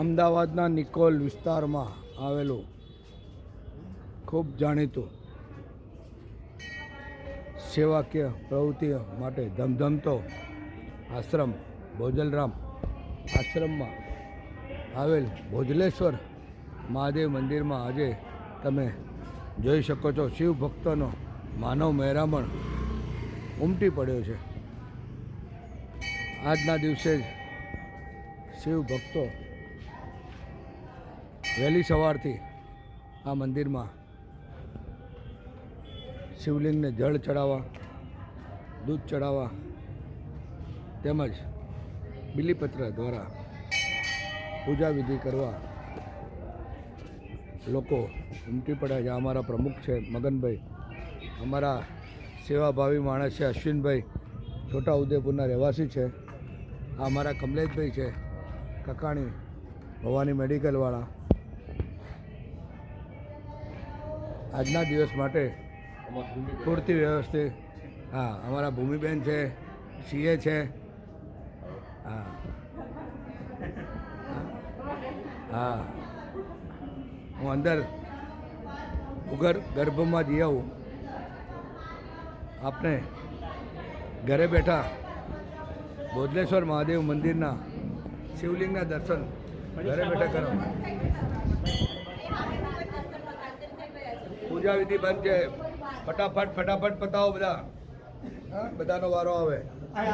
અમદાવાદના નિકોલ વિસ્તારમાં આવેલું ખૂબ જાણીતું સેવાકીય પ્રવૃત્તિઓ માટે ધમધમતો આશ્રમ, ભોજલરામ આશ્રમમાં આવેલ ભોજલેશ્વર મહાદેવ મંદિરમાં આજે તમે જોઈ શકો છો. શિવ ભક્તોનો માનવ મહેરામણ ઉમટી પડ્યો છે. આજના દિવસે જ શિવ ભક્તો વહેલી સવારથી આ મંદિરમાં શિવલિંગને જળ ચડાવવા, દૂધ ચડાવવા તેમજ બિલીપત્ર દ્વારા પૂજા વિધિ કરવા લોકો ઉમટી પડ્યા છે. અમારા પ્રમુખ છે મગનભાઈ. અમારા સેવાભાવી માણસ છે અશ્વિનભાઈ. છોટા ઉદેપુરના રહેવાસી છે. આ અમારા કમલેશભાઈ છે. કકાણી ભવાની મેડિકલવાળા આજના દિવસ માટે પૂરતી વ્યવસ્થિત, હા, અમારા ભૂમિબેન છે, સીએ છે, હા. હા. હું અંદર ઉગર ગર્ભમાં જઈ આવું આપણે ઘરે બેઠા બોધલેશ્વર મહાદેવ મંદિરના શિવલિંગના દર્શન ઘરે બેઠા કરો પૂજા વિધિ બંધ છે. ફટાફટ ફટાફટ પતાવો બધા. હા બધાનો વારો આવે. હા.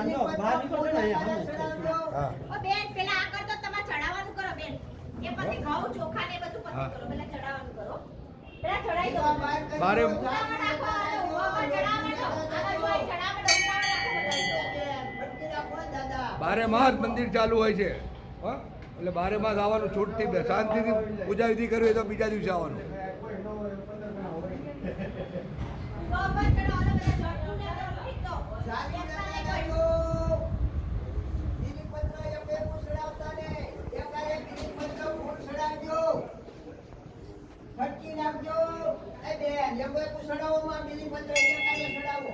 ઓ બેન પેલા આ કરતો તમારે ચડાવવાનું કરો બેન. એ પછી ઘઉં ચોખા ને એ બધું હા. પસંદ કરો પેલા ચડાવવાનું કરો. પેલા ચડાઈ દો. બારે. બારે માસ મંદિર ચાલુ હોય છે. હા? એટલે બારે માસ આવવાનું છૂટથી બે શાંતિથી પૂજા વિધિ કરવી હોય તો બીજા દિવસે આવવાનું ઊભા ઉપર ચડાવો, અને બધા જળનું ને બધું મૂકી દો. બેસવા લાગો. ફટકી નાખજો એ બેન એમ કોઈ કુસડાવો માં બીજી પત્ર એક કાલે સડાવો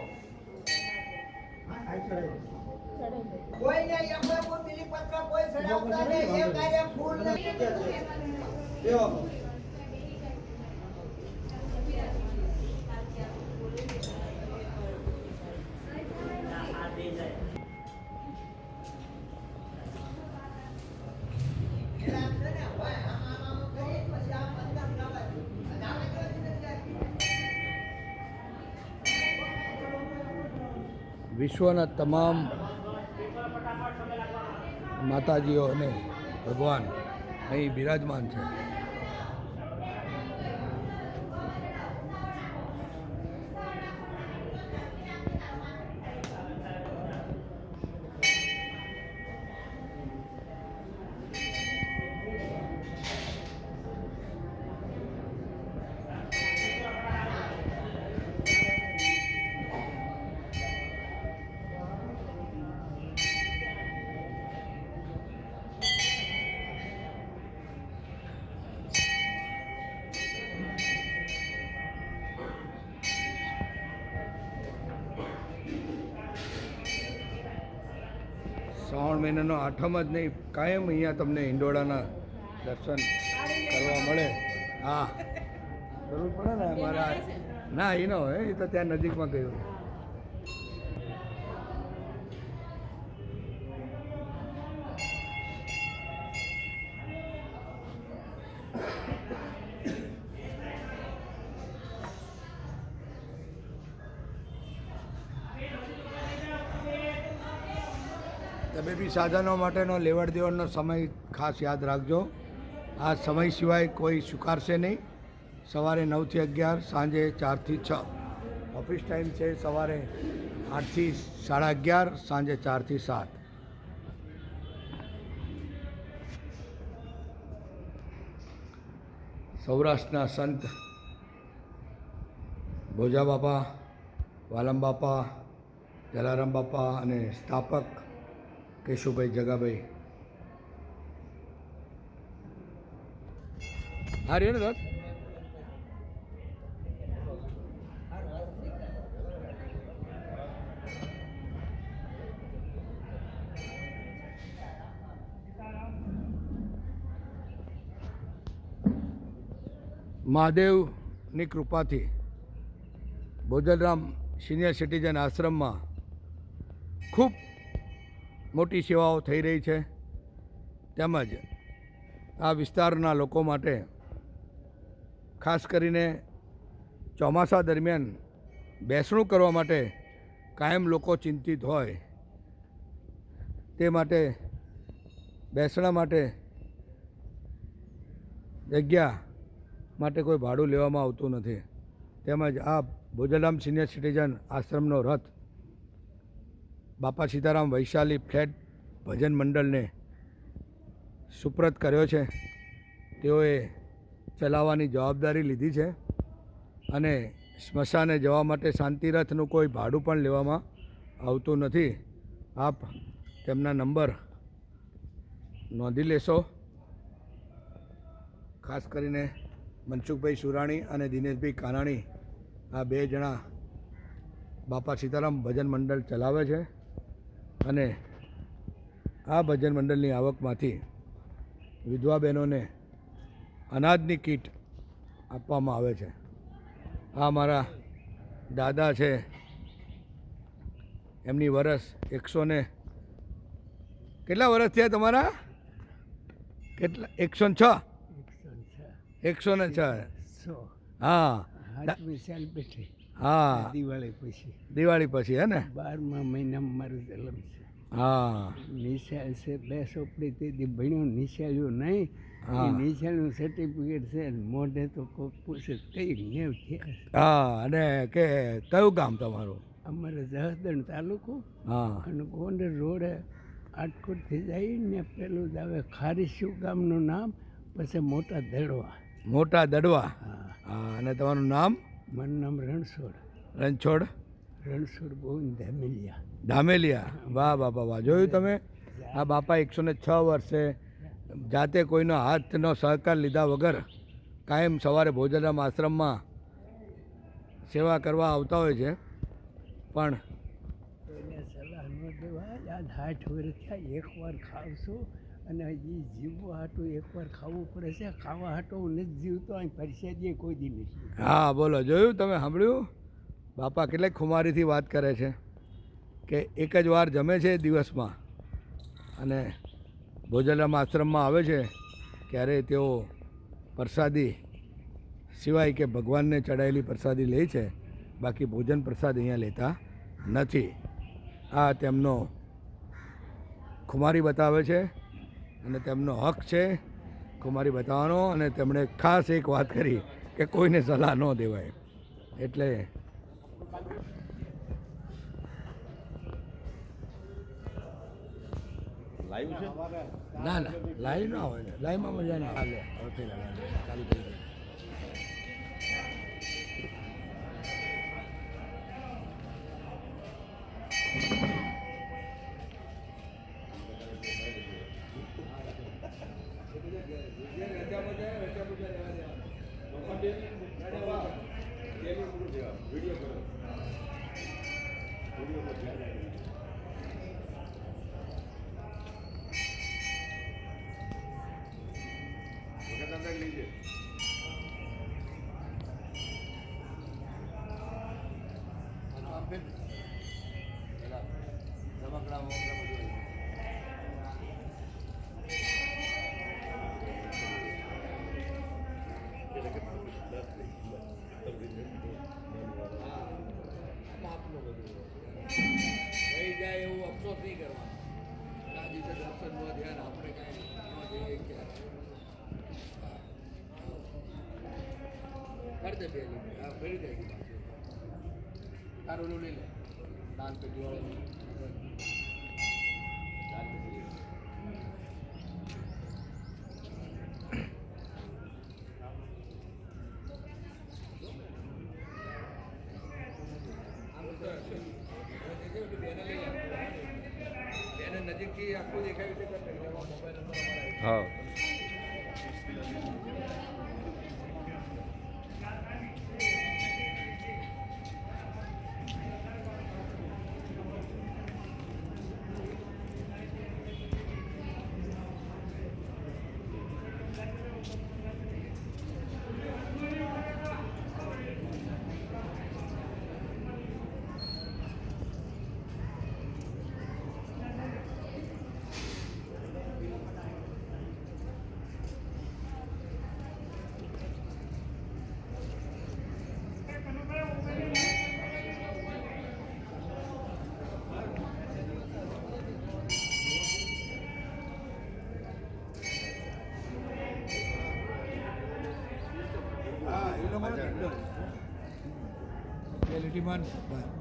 કોઈ ને એમ કોઈ બીજી પત્ર કોઈ સડાવતા નહીં. એક કાલે ફૂલ નહીં વિશ્વના તમામ માતાજીઓ અને ભગવાન અહીં બિરાજમાન છે. શ્રાવણ મહિનાનો આઠમ જ નહીં, કાયમ અહીંયા તમને ઈંડોળાના દર્શન કરવા મળે. હા, જરૂર પડે ને અમારા ના એ ન હોય એ તો ત્યાં નજીકમાં ગયું. તમે બી સાધનો માટેનો લેવડ દેવડનો સમય ખાસ યાદ રાખજો. આ સમય સિવાય કોઈ સ્વીકારશે નહીં. સવારે નવથી અગિયાર, સાંજે ચારથી છ. ઓફિસ ટાઈમ છે સવારે આઠથી સાડા અગિયાર, સાંજે ચારથી સાત. સૌરાષ્ટ્રના સંત ભોજા બાપા વાલમ બાપા જલારામ બાપા અને સ્થાપક કેશુભાઈ જગાભાઈ. હા રહ્યો ને દોસ્ત મહાદેવની કૃપાથી બોજલરામ સિનિયર સિટીઝન આશ્રમમાં ખૂબ મોટી સેવાઓ થઈ રહી છે. તેમજ આ વિસ્તારના લોકો માટે ખાસ કરીને ચોમાસા દરમિયાન બેસણું કરવા માટે કાયમ લોકો ચિંતિત હોય. તે માટે બેસણા માટે જગ્યા માટે કોઈ ભાડું લેવામાં આવતું નથી. તેમજ આ ભોજલામ સિનિયર સિટીઝન આશ્રમનો રથ બાપા સીતારામ વૈશાલી ફ્લેટ ભજન મંડળને સુપ્રત કર્યો છે. તેઓએ ચલાવવાની જવાબદારી લીધી છે અને સ્મશાને જવા માટે શાંતિરથનું કોઈ ભાડું પણ લેવામાં આવતું નથી. આપ તેમના નંબર નોંધી લેશો. ખાસ કરીને મનસુખભાઈ સુરાણી અને દિનેશભાઈ કાનાણી આ બે જણા બાપા સીતારામ ભજન મંડળ ચલાવે છે. અને આ ભજન મંડળની આવકમાંથી વિધવા બહેનોને અનાજની કીટ આપવામાં આવે છે. આ મારા દાદા છે. એમની વરસ એકસો ને કેટલા વરસ થયા તમારા? કેટલા? એકસો ને છ? એકસો ને છ. હા. હા. દિવાળી પછી. દિવાળી પછી હે ને? બારમા મહિનામાં મારું જન્મ છે. હા. નિશાળ છે બે સોપડી તેથી ભણ્યું નિશાળ્યું નહીં. નિશાળનું સર્ટિફિકેટ છે મોઢે તો કોઈ પૂછે કઈ નેવ થયા છે? હા અને કે કયું ગામ તમારું? અમારે જહદણ તાલુકો. હા. અને ગોંડર રોડે આટકોટથી જઈને પેલું જ આવે ખારીશુ ગામનું નામ પછી મોટા દડવા. મોટા દડવા. હા અને તમારું નામ? મારું નામ રણછોડ. રણછોડ? રણછોડ ગોવિંદ ધામેલિયા. ધામેલિયા? વાહ વાહ વાહ વાહ. જોયું તમે? આ બાપા એકસો ને છ વર્ષે જાતે કોઈનો હાથનો સહકાર લીધા વગર કાયમ સવારે ભોજનામ આશ્રમમાં સેવા કરવા આવતા હોય છે. પણ સલાહ ન દેવા. યાદ હાઠ વર્ષ થયા. એકવાર ખાવશું. અને એ જીવવા હાટું એકવાર ખાવું પડે છે. ખાવા હાટું હું નથી જીવતો, અહીં પરિષદીએ કોઈ દી નથી હા, બોલો, જોયું તમે, સાંભળ્યું? બાપા કેટલે ખુમારીથી વાત કરે છે કે એક જ વાર જમે છે દિવસમાં અને ભોજનરામ આશ્રમમાં આવે છે ત્યારે તેઓ પ્રસાદી સિવાય કે ભગવાનને ચડાયેલી પ્રસાદી લે છે, બાકી ભોજન પ્રસાદ અહીંયા લેતા નથી. આ તેમનો ખુમારી બતાવે છે અને તેમનો હક છે કુમારી બતાવવાનો અને તેમણે ખાસ એક વાત કરી કે કોઈને સલાહ ન દેવાય. એટલે ના ના લાઈવ ના હોય. લાઈવમાં મજા ના હાલે. Jedi. કરી દે બે. હા ફરી જાય ગયું પાછું. તારું લઈ લે. દાન પેટી બેને નજીકથી આખું દેખાય છે કે મોબાઈલ નંબર અમારા હા. demand, but